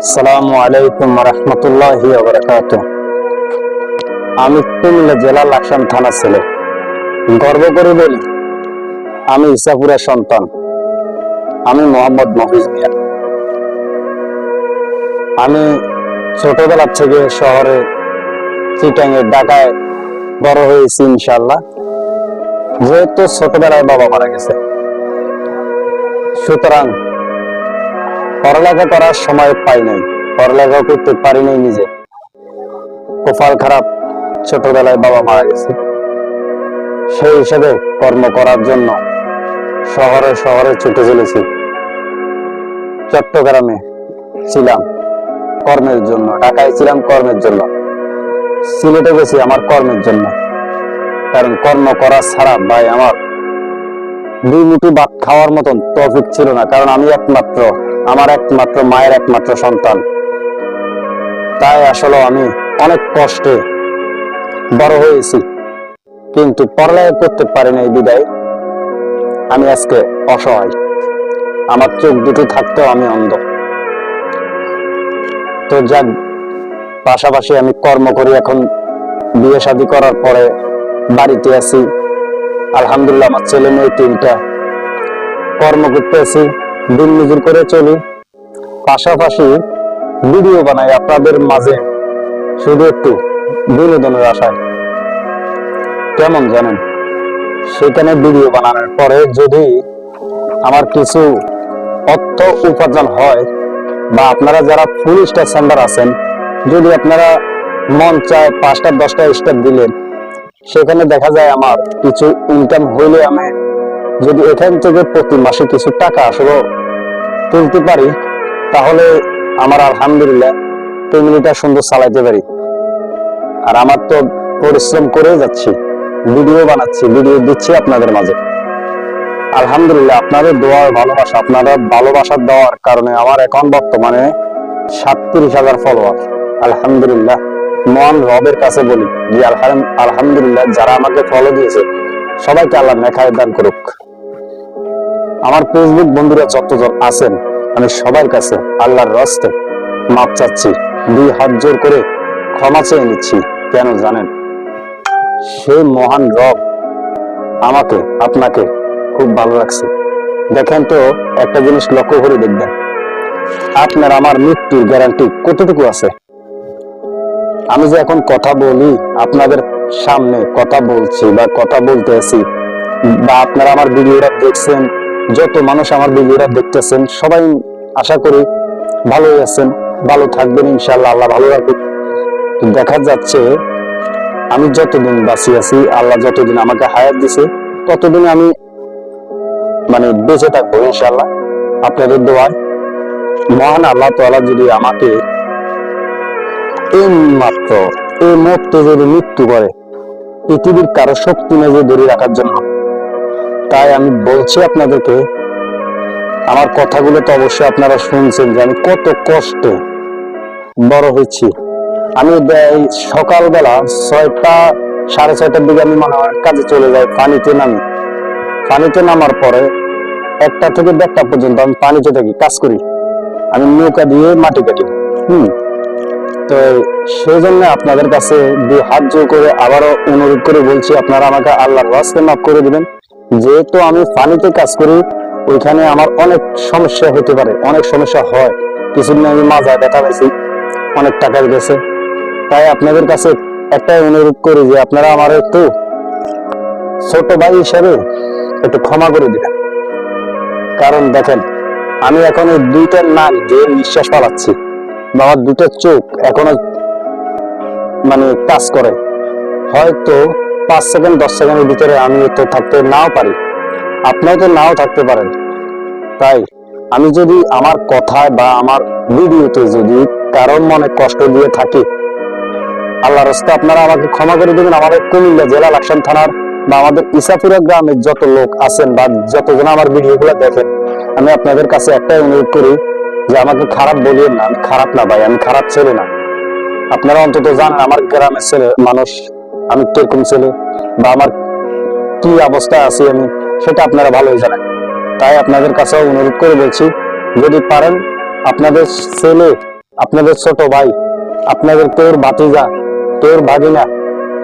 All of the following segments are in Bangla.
আসসালামু আলাইকুম রহমতুল্লাহি আমি কুমিল্লা জেলা থানা ছেলে। গর্ব করে বলি, আমি ইসাপুরের সন্তান। আমি মোহাম্মদ মিয়া। আমি ছোটবেলা থেকে শহরে চিটাঙ্গে ঢাকায় বড় হয়েছি ইনশাল্লাহ যেহেতু ছোটবেলায় বাবা মারা গেছে। সুতরাং পড়ালেখা করার সময় পাই নাই। পড়ালেখা করতে পারি নাই নিজে। কপাল খারাপ। ছোটবেলায় বাবা মারা গেছে। সেই হিসেবে কর্ম করার জন্য শহরে শহরে ছুটে চলেছি। চট্টগ্রামে ছিলাম কর্মের জন্য, ঢাকায় ছিলাম কর্মের জন্য। সিলেটে গেছি আমার কর্মের জন্য। কারণ কর্ম করা ছাড়া ভাই আমার দুই মুঠি ভাত খাওয়ার মতন তৌফিক ছিল না, কারণ আমি একমাত্র, আমার একমাত্র মায়ের একমাত্র সন্তান। তাই আসলে আমি অনেক কষ্টে বড় হয়েছি, কিন্তু পড়ালেখা করতে পারি এই বিদায়। আমি আজকে অসহায়, আমার চোখ দুটো থাকতেও আমি অন্ধ। তো যাক, পাশাপাশি আমি কর্ম করি, এখন বিয়ে শাদী করার পরে বাড়িতে আছি। আলহামদুলিল্লাহ, আমার ছেলে মেয়ে, তিনটা। কর্ম করতে আছি দিন মজুর করে চলি। পাশাপাশি ভিডিও বানাই আপনাদের মাঝে। শুধু একটু বিনোদনের আশায়। কেমন জানেন? সেখানে ভিডিও বানানোর পরে যদি আমার কিছু অর্থ উপার্জন হয়, বা আপনারা যারা ফুল স্টার সেন্টার আছেন, যদি আপনারা মন চায় পাঁচটা, দশটা স্টার দিলেন সেখানে দেখা যায় আমার কিছু ইনকাম হইলে আমি যদি এখান থেকে প্রতি মাসে কিছু টাকা আসলে তুলতে পারি, তাহলে আমার আলহামদুলিল্লাহ ফ্যামিলিটা সুন্দর চালাইতে পারি। আর আমার তো পরিশ্রম করে যাচ্ছি, ভিডিও বানাচ্ছি, ভিডিও দিচ্ছি আপনাদের মাঝে। আলহামদুলিল্লাহ আপনাদের দোয়া ও ভালোবাসা আপনারা ভালোবাসা দেওয়ার কারণে আমার এখন বর্তমানে সাতত্রিশ হাজার ফলোয়ার আলহামদুলিল্লাহ। মহান রবের কাছে বলি যে, আলহাম- আলহামদুলিল্লাহ, যারা আমাকে ফলো দিয়েছে, সবাইকে আল্লাহ মেখায় দান করুক। আমার ফেসবুক বন্ধুরা যতজন আছেন, আমি সবার কাছে আল্লাহর রস্তে মাপ চাচ্ছি। দুই হাত জোর করে ক্ষমা চেয়ে নিচ্ছি, কেন জানেন? সেই মহান রব আমাকে, আপনাকে খুব ভালো লাগছে দেখেন তো, একটা জিনিস লক্ষ্য করে দেখবেন। আপনার, আমার মৃত্যুর গ্যারান্টি কতটুকু আছে? আমি যে এখন কথা বলি, আপনাদের সামনে কথা বলছি বা কথা বলতে আছি, বা আপনারা আমার ভিডিওটা দেখছেন, যত মানুষ আমার ভিডিওটা দেখতেছেন, সবাই আশা করি ভালোই আছেন, ভালো থাকবেন, ইনশাআল্লাহ, আল্লাহ ভালো রাখবেন দেখা যাচ্ছে, আমি যতদিন বাঁচি আছি, আল্লাহ যতদিন আমাকে হায়াত দিছে, ততদিন আমি মানে বেঁচে থাকব, ইনশাআল্লাহ। আপনাদের দোয়ায় মহান আল্লাহ তাআলা যদি আমাকে এই এই মুহূর্তে যদি মৃত্যু করে, পৃথিবীর কারও শক্তি যে ধরে রাখার জন্য। তাই আমি বলছি আপনাদেরকে, আমার কথাগুলো তো অবশ্যই আপনারা শুনছেন যে আমি কত কষ্টে বড় হয়েছি। আমি সকালবেলা ছয়টা, সাড়ে ছয়টার দিকে আমি মনে হয় কাজে চলে যাই, পানিতে নামি। পানিতে নামার পরে একটা থেকে দেড়টা পর্যন্ত আমি পানিতে থাকি, কাজ করি। আমি নৌকা দিয়ে মাটি কাটি। হম। তো সেই জন্য আপনাদের কাছে দুই হাত জোর করে আবারও অনুরোধ করে বলছি, আপনারা আমাকে আল্লাহর রাস্তে মাফ করে দিবেন। যেহেতু আমি পানিতে কাজ করি, ওইখানে আমার অনেক সমস্যা হতে পারে, অনেক সমস্যা হয়। কিছুদিন আমি মাজায় ব্যথা পাইছি, অনেক টাকা গেছে। তাই আপনাদের কাছে একটাই অনুরোধ করি যে আপনারা আমার একটু ছোট ভাই হিসাবে একটু ক্ষমা করে দিবেন। কারণ দেখেন, আমি এখন এই দুইটা নাক দিয়ে নিঃশ্বাস পালাচ্ছি বা আমার দুটো চোখ এখনও মানে কাজ করে। হয়তো পাঁচ সেকেন্ড, দশ সেকেন্ডের ভিতরে আমি তো থাকতে নাও পারি। আপনিও তো নাও থাকতে পারেন। তাই আমি যদি আমার কথায় বা আমার ভিডিওতে যদি কারোর মনে কষ্ট দিয়ে থাকি আল্লাহ রাস্তা আপনারা আমাকে ক্ষমা করে দেবেন। আমাদের কুমিল্লা জেলা লাকসাম থানার বা আমাদের ইসাপুরা গ্রামের যত লোক আছেন বা যতজন আমার ভিডিওগুলো দেখেন, আমি আপনাদের কাছে একটাই অনুরোধ করি যে আমাকে খারাপ বলিয়েন না খারাপ না ভাই, আমি খারাপ ছেলে না। আপনারা অন্তত জানেন আমার গ্রামের ছেলে মানুষ, আমি কীরকম ছেলে বা আমার কি অবস্থায় আছি আমি, সেটা আপনারা ভালোই জানেন। তাই আপনাদের কাছেও অনুরোধ করে বলছি, যদি পারেন আপনাদের ছেলে, আপনাদের ছোট ভাই, আপনাদের তোর ভাতিজা, তোর ভাগিনা,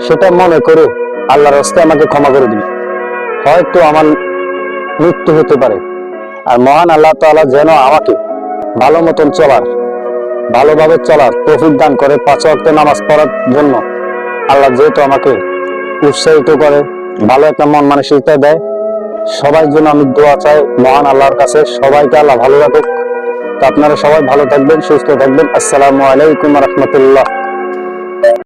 সেটা মনে করে আল্লাহর রাস্তায় আমাকে ক্ষমা করে দিন হয়তো আমার মৃত্যু হতে পারে। আর মহান আল্লাহ তাআলা যেন আমাকে ভালো মতন চলার, ভালোভাবে চলার তৌফিক দান করে পাঁচ অর্থে নামাজ পড়ার জন্য। আল্লাহ যেহেতু আমাকে উৎসাহিত করে, ভালো একটা মন মানসিকতা দেয়, সবাই জন্য আমি দোয়া চাই, মহান আল্লাহর কাছে সবাইকে আল্লাহ ভালো রাখুক। তো আপনারা সবাই ভালো থাকবেন, সুস্থ থাকবেন। আসসালামু আলাইকুম রহমতুল্লাহ।